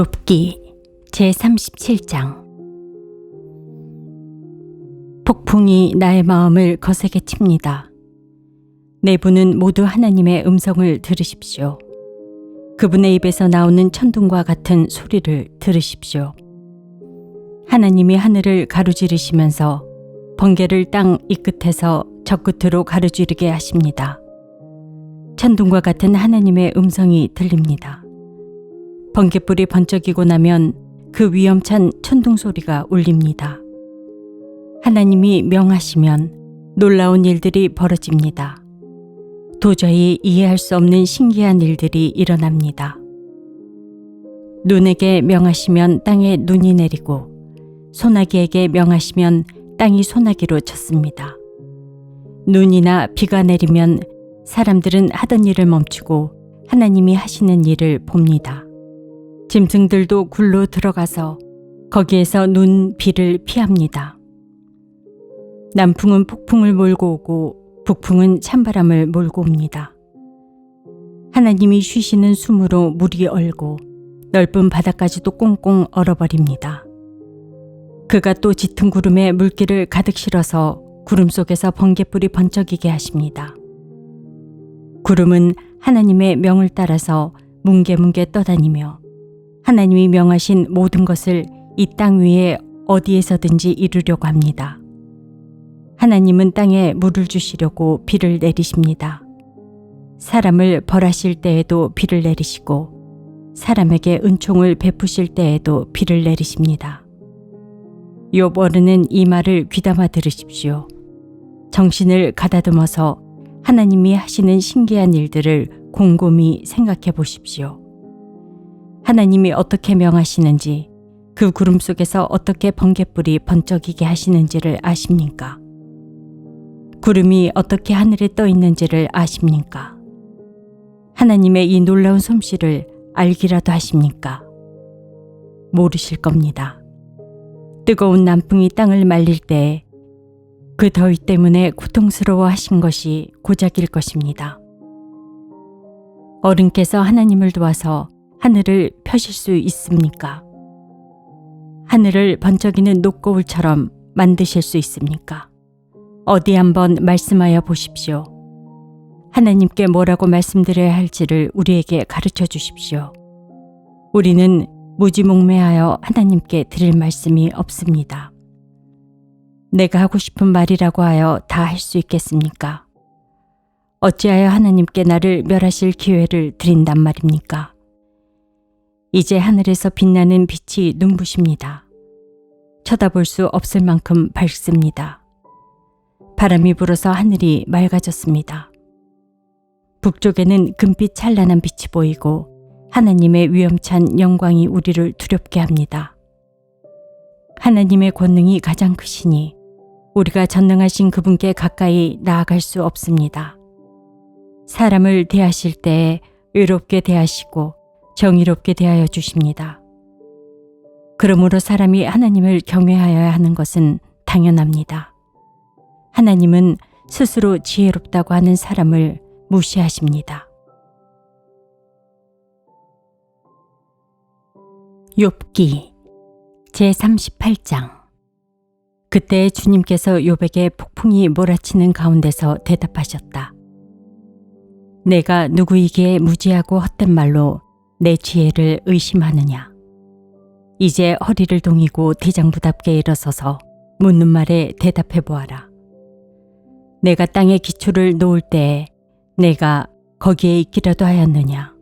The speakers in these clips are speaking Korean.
욥기 제37장 폭풍이 나의 마음을 거세게 칩니다. 내부는 모두 하나님의 음성을 들으십시오. 그분의 입에서 나오는 천둥과 같은 소리를 들으십시오. 하나님이 하늘을 가로지르시면서 번개를 땅 이 끝에서 저 끝으로 가로지르게 하십니다. 천둥과 같은 하나님의 음성이 들립니다. 번개불이 번쩍이고 나면 그 위험찬 천둥 소리가 울립니다. 하나님이 명하시면 놀라운 일들이 벌어집니다. 도저히 이해할 수 없는 신기한 일들이 일어납니다. 눈에게 명하시면 땅에 눈이 내리고 소나기에게 명하시면 땅이 소나기로 쳤습니다. 눈이나 비가 내리면 사람들은 하던 일을 멈추고 하나님이 하시는 일을 봅니다. 짐승들도 굴로 들어가서 거기에서 눈, 비를 피합니다. 남풍은 폭풍을 몰고 오고 북풍은 찬바람을 몰고 옵니다. 하나님이 쉬시는 숨으로 물이 얼고 넓은 바다까지도 꽁꽁 얼어버립니다. 그가 또 짙은 구름에 물기를 가득 실어서 구름 속에서 번개불이 번쩍이게 하십니다. 구름은 하나님의 명을 따라서 뭉게뭉게 떠다니며 하나님이 명하신 모든 것을 이 땅 위에 어디에서든지 이루려고 합니다. 하나님은 땅에 물을 주시려고 비를 내리십니다. 사람을 벌하실 때에도 비를 내리시고 사람에게 은총을 베푸실 때에도 비를 내리십니다. 욥 어른은 이 말을 귀담아 들으십시오. 정신을 가다듬어서 하나님이 하시는 신기한 일들을 곰곰이 생각해 보십시오. 하나님이 어떻게 명하시는지 그 구름 속에서 어떻게 번개불이 번쩍이게 하시는지를 아십니까? 구름이 어떻게 하늘에 떠 있는지를 아십니까? 하나님의 이 놀라운 솜씨를 알기라도 하십니까? 모르실 겁니다. 뜨거운 남풍이 땅을 말릴 때 그 더위 때문에 고통스러워 하신 것이 고작일 것입니다. 어른께서 하나님을 도와서 하늘을 펴실 수 있습니까? 하늘을 번쩍이는 녹거울처럼 만드실 수 있습니까? 어디 한번 말씀하여 보십시오. 하나님께 뭐라고 말씀드려야 할지를 우리에게 가르쳐 주십시오. 우리는 무지몽매하여 하나님께 드릴 말씀이 없습니다. 내가 하고 싶은 말이라고 하여 다 할 수 있겠습니까? 어찌하여 하나님께 나를 멸하실 기회를 드린단 말입니까? 이제 하늘에서 빛나는 빛이 눈부십니다. 쳐다볼 수 없을 만큼 밝습니다. 바람이 불어서 하늘이 맑아졌습니다. 북쪽에는 금빛 찬란한 빛이 보이고 하나님의 위험찬 영광이 우리를 두렵게 합니다. 하나님의 권능이 가장 크시니 우리가 전능하신 그분께 가까이 나아갈 수 없습니다. 사람을 대하실 때에 의롭게 대하시고 정의롭게 대하여 주십니다. 그러므로 사람이 하나님을 경외하여야 하는 것은 당연합니다. 하나님은 스스로 지혜롭다고 하는 사람을 무시하십니다. 욥기 제38장 그때 주님께서 욥에게 폭풍이 몰아치는 가운데서 대답하셨다. 내가 누구이기에 무지하고 헛된 말로 내 지혜를 의심하느냐. 이제 허리를 동이고 대장부답게 일어서서 묻는 말에 대답해 보아라. 내가 땅에 기초를 놓을 때에 내가 거기에 있기라도 하였느냐.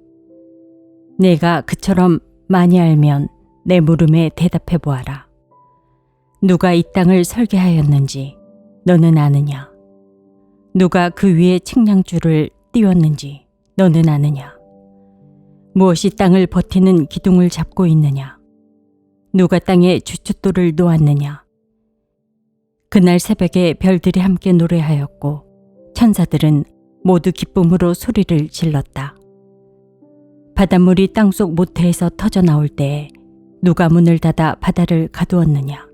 내가 그처럼 많이 알면 내 물음에 대답해 보아라. 누가 이 땅을 설계하였는지 너는 아느냐? 누가 그 위에 측량줄을 띄웠는지 너는 아느냐? 무엇이 땅을 버티는 기둥을 잡고 있느냐? 누가 땅에 주춧돌을 놓았느냐? 그날 새벽에 별들이 함께 노래하였고 천사들은 모두 기쁨으로 소리를 질렀다. 바닷물이 땅속 모태에서 터져 나올 때에 누가 문을 닫아 바다를 가두었느냐?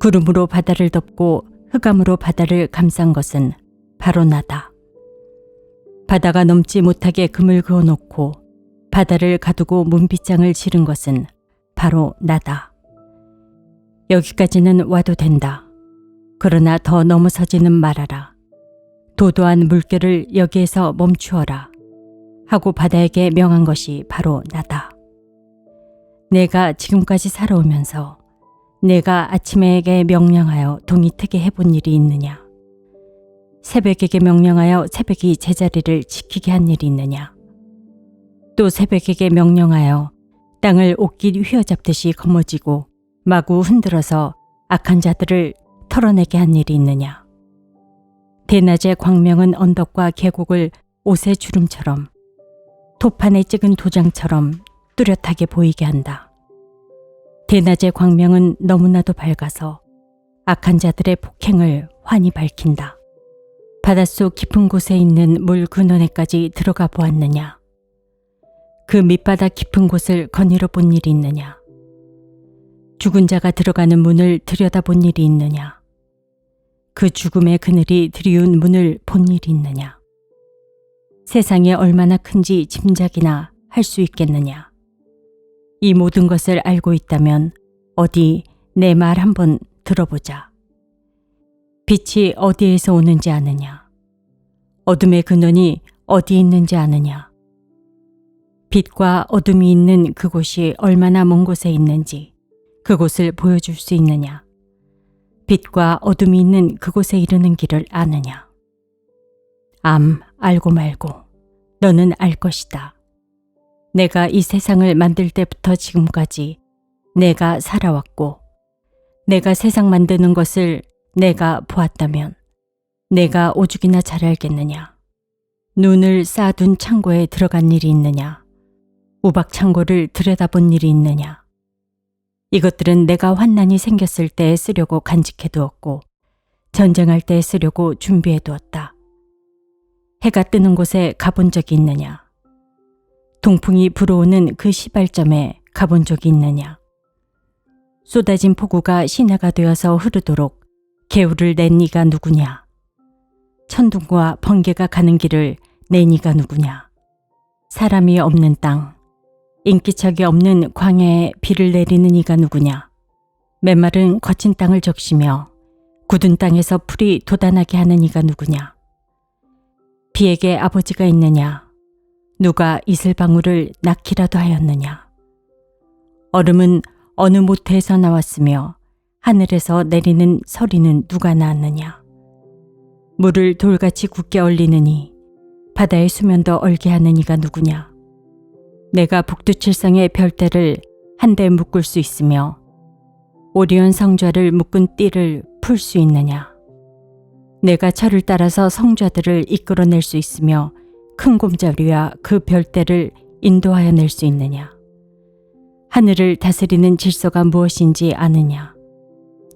구름으로 바다를 덮고 흑암으로 바다를 감싼 것은 바로 나다. 바다가 넘지 못하게 금을 그어놓고 바다를 가두고 문빗장을 지른 것은 바로 나다. 여기까지는 와도 된다. 그러나 더 넘어서지는 말아라. 도도한 물결을 여기에서 멈추어라. 하고 바다에게 명한 것이 바로 나다. 내가 지금까지 살아오면서 내가 아침에게 명령하여 동이 트게 해본 일이 있느냐? 새벽에게 명령하여 새벽이 제자리를 지키게 한 일이 있느냐? 또 새벽에게 명령하여 땅을 옷깃 휘어잡듯이 거머쥐고 마구 흔들어서 악한 자들을 털어내게 한 일이 있느냐? 대낮의 광명은 언덕과 계곡을 옷의 주름처럼 도판에 찍은 도장처럼 뚜렷하게 보이게 한다. 대낮의 광명은 너무나도 밝아서 악한 자들의 폭행을 환히 밝힌다. 바닷속 깊은 곳에 있는 물 근원에까지 들어가 보았느냐? 그 밑바닥 깊은 곳을 거닐어 본 일이 있느냐? 죽은 자가 들어가는 문을 들여다 본 일이 있느냐? 그 죽음의 그늘이 들이운 문을 본 일이 있느냐? 세상이 얼마나 큰지 짐작이나 할 수 있겠느냐? 이 모든 것을 알고 있다면 어디 내 말 한번 들어보자. 빛이 어디에서 오는지 아느냐? 어둠의 근원이 어디 있는지 아느냐? 빛과 어둠이 있는 그곳이 얼마나 먼 곳에 있는지 그곳을 보여줄 수 있느냐? 빛과 어둠이 있는 그곳에 이르는 길을 아느냐? 암, 알고 말고, 너는 알 것이다. 내가 이 세상을 만들 때부터 지금까지 내가 살아왔고, 내가 세상 만드는 것을 내가 보았다면, 내가 오죽이나 잘 알겠느냐? 눈을 쌓아둔 창고에 들어간 일이 있느냐? 우박 창고를 들여다본 일이 있느냐? 이것들은 내가 환난이 생겼을 때 쓰려고 간직해 두었고, 전쟁할 때 쓰려고 준비해 두었다. 해가 뜨는 곳에 가본 적이 있느냐? 동풍이 불어오는 그 시발점에 가본 적이 있느냐? 쏟아진 폭우가 시내가 되어서 흐르도록 개울을 낸 이가 누구냐? 천둥과 번개가 가는 길을 낸 이가 누구냐? 사람이 없는 땅, 인기척이 없는 광야에 비를 내리는 이가 누구냐? 메마른 거친 땅을 적시며 굳은 땅에서 풀이 돋아나게 하는 이가 누구냐? 비에게 아버지가 있느냐? 누가 이슬방울을 낳기라도 하였느냐? 얼음은 어느 모태에서 나왔으며 하늘에서 내리는 서리는 누가 낳았느냐? 물을 돌같이 굳게 얼리느니 바다의 수면도 얼게 하는 이가 누구냐? 내가 북두칠성의 별대를 한데 묶을 수 있으며 오리온 성좌를 묶은 띠를 풀 수 있느냐? 내가 철을 따라서 성좌들을 이끌어낼 수 있으며 큰 곰자리와 그 별대를 인도하여 낼 수 있느냐? 하늘을 다스리는 질서가 무엇인지 아느냐?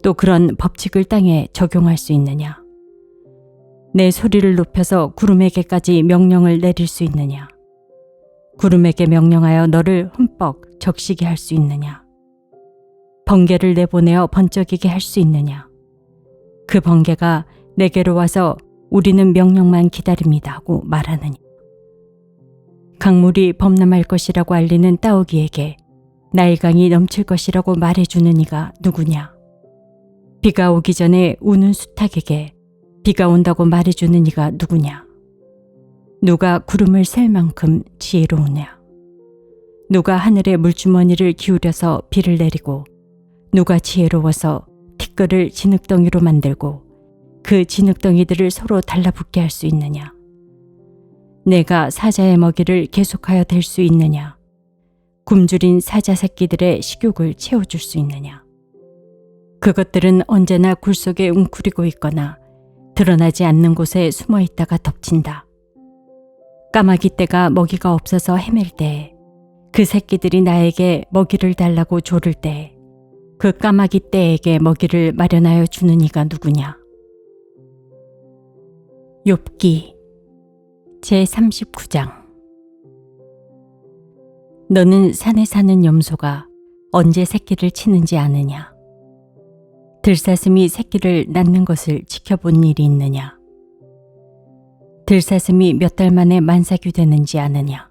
또 그런 법칙을 땅에 적용할 수 있느냐? 내 소리를 높여서 구름에게까지 명령을 내릴 수 있느냐? 구름에게 명령하여 너를 흠뻑 적시게 할 수 있느냐? 번개를 내보내어 번쩍이게 할 수 있느냐? 그 번개가 내게로 와서 우리는 명령만 기다립니다 하고 말하느냐? 강물이 범람할 것이라고 알리는 따오기에게 나의 강이 넘칠 것이라고 말해주는 이가 누구냐? 비가 오기 전에 우는 수탉에게 비가 온다고 말해주는 이가 누구냐? 누가 구름을 셀 만큼 지혜로우냐? 누가 하늘의 물주머니를 기울여서 비를 내리고 누가 지혜로워서 티끌을 진흙덩이로 만들고 그 진흙덩이들을 서로 달라붙게 할 수 있느냐? 내가 사자의 먹이를 계속하여 될수 있느냐? 굶주린 사자 새끼들의 식욕을 채워줄 수 있느냐? 그것들은 언제나 굴 속에 웅크리고 있거나 드러나지 않는 곳에 숨어 있다가 덮친다. 까마귀 떼가 먹이가 없어서 헤맬 때, 그 새끼들이 나에게 먹이를 달라고 조를 때, 그 까마귀 떼에게 먹이를 마련하여 주는 이가 누구냐? 욥기 제 39장 너는 산에 사는 염소가 언제 새끼를 치는지 아느냐? 들사슴이 새끼를 낳는 것을 지켜본 일이 있느냐? 들사슴이 몇 달 만에 만삭이 되는지 아느냐?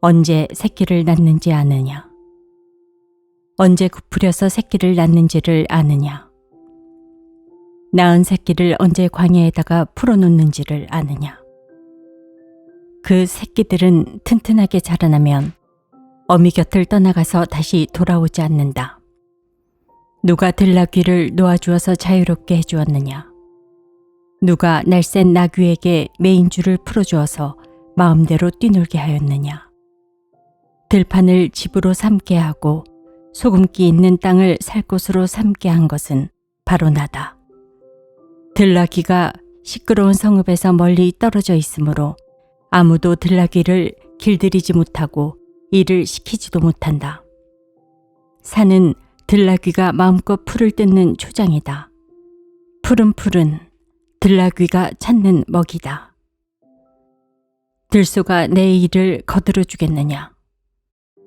언제 새끼를 낳는지 아느냐? 언제 굽으려서 새끼를 낳는지를 아느냐? 낳은 새끼를 언제 광야에다가 풀어놓는지를 아느냐? 그 새끼들은 튼튼하게 자라나면 어미 곁을 떠나가서 다시 돌아오지 않는다. 누가 들나귀를 놓아주어서 자유롭게 해주었느냐? 누가 날쌘 나귀에게 메인줄을 풀어주어서 마음대로 뛰놀게 하였느냐? 들판을 집으로 삼게 하고 소금기 있는 땅을 살 곳으로 삼게 한 것은 바로 나다. 들나귀가 시끄러운 성읍에서 멀리 떨어져 있으므로 아무도 들나귀를 길들이지 못하고 일을 시키지도 못한다. 산은 들나귀가 마음껏 풀을 뜯는 초장이다. 푸른 풀은 들나귀가 찾는 먹이다. 들소가 내 일을 거들어 주겠느냐?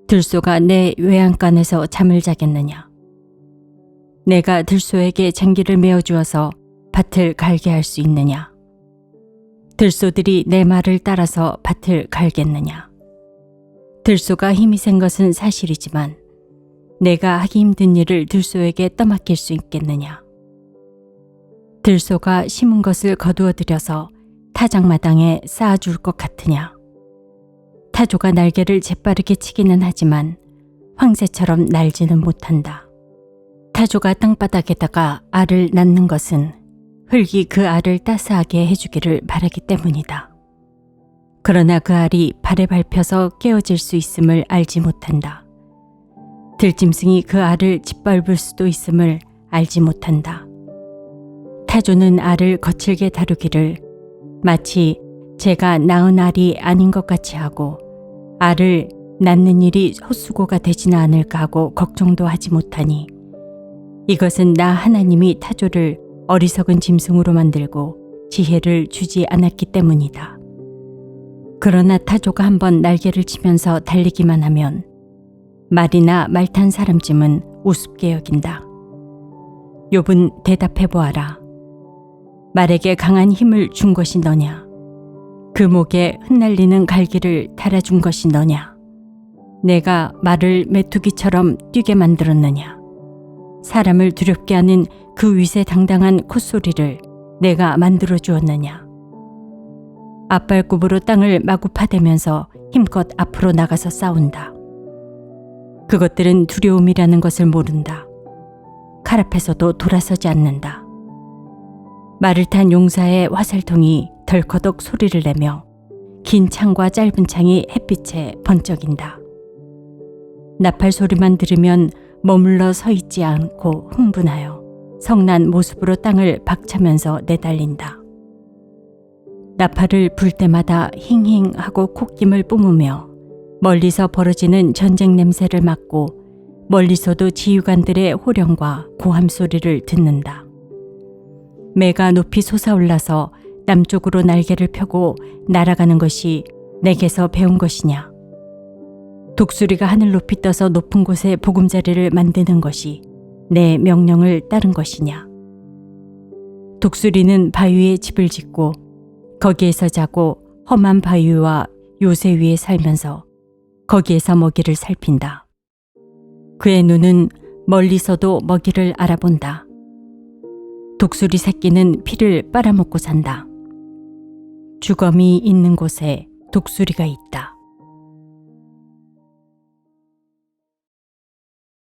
들소가 내 외양간에서 잠을 자겠느냐? 내가 들소에게 장기를 메어 주어서 밭을 갈게 할 수 있느냐? 들소들이 내 말을 따라서 밭을 갈겠느냐? 들소가 힘이 센 것은 사실이지만 내가 하기 힘든 일을 들소에게 떠맡길 수 있겠느냐? 들소가 심은 것을 거두어 들여서 타작마당에 쌓아줄 것 같으냐? 타조가 날개를 재빠르게 치기는 하지만 황새처럼 날지는 못한다. 타조가 땅바닥에다가 알을 낳는 것은 흙이 그 알을 따스하게 해주기를 바라기 때문이다. 그러나 그 알이 발에 밟혀서 깨어질 수 있음을 알지 못한다. 들짐승이 그 알을 짓밟을 수도 있음을 알지 못한다. 타조는 알을 거칠게 다루기를 마치 제가 낳은 알이 아닌 것 같이 하고 알을 낳는 일이 헛수고가 되지는 않을까 하고 걱정도 하지 못하니 이것은 나 하나님이 타조를 어리석은 짐승으로 만들고 지혜를 주지 않았기 때문이다. 그러나 타조가 한번 날개를 치면서 달리기만 하면 말이나 말 탄 사람쯤은 우습게 여긴다. 욥은 대답해 보아라. 말에게 강한 힘을 준 것이 너냐? 그 목에 흩날리는 갈기를 달아준 것이 너냐? 내가 말을 메뚜기처럼 뛰게 만들었느냐? 사람을 두렵게 하는 그 위세당당한 콧소리를 내가 만들어 주었느냐? 앞발굽으로 땅을 마구 파대면서 힘껏 앞으로 나가서 싸운다. 그것들은 두려움이라는 것을 모른다. 칼 앞에서도 돌아서지 않는다. 말을 탄 용사의 화살통이 덜커덕 소리를 내며 긴 창과 짧은 창이 햇빛에 번쩍인다. 나팔 소리만 들으면 머물러 서 있지 않고 흥분하여 성난 모습으로 땅을 박차면서 내달린다. 나팔을 불 때마다 힝힝 하고 콧김을 뿜으며 멀리서 벌어지는 전쟁 냄새를 맡고 멀리서도 지휘관들의 호령과 고함 소리를 듣는다. 매가 높이 솟아올라서 남쪽으로 날개를 펴고 날아가는 것이 내게서 배운 것이냐? 독수리가 하늘 높이 떠서 높은 곳에 보금자리를 만드는 것이 내 명령을 따른 것이냐? 독수리는 바위에 집을 짓고 거기에서 자고 험한 바위와 요새 위에 살면서 거기에서 먹이를 살핀다. 그의 눈은 멀리서도 먹이를 알아본다. 독수리 새끼는 피를 빨아먹고 산다. 주검이 있는 곳에 독수리가 있다.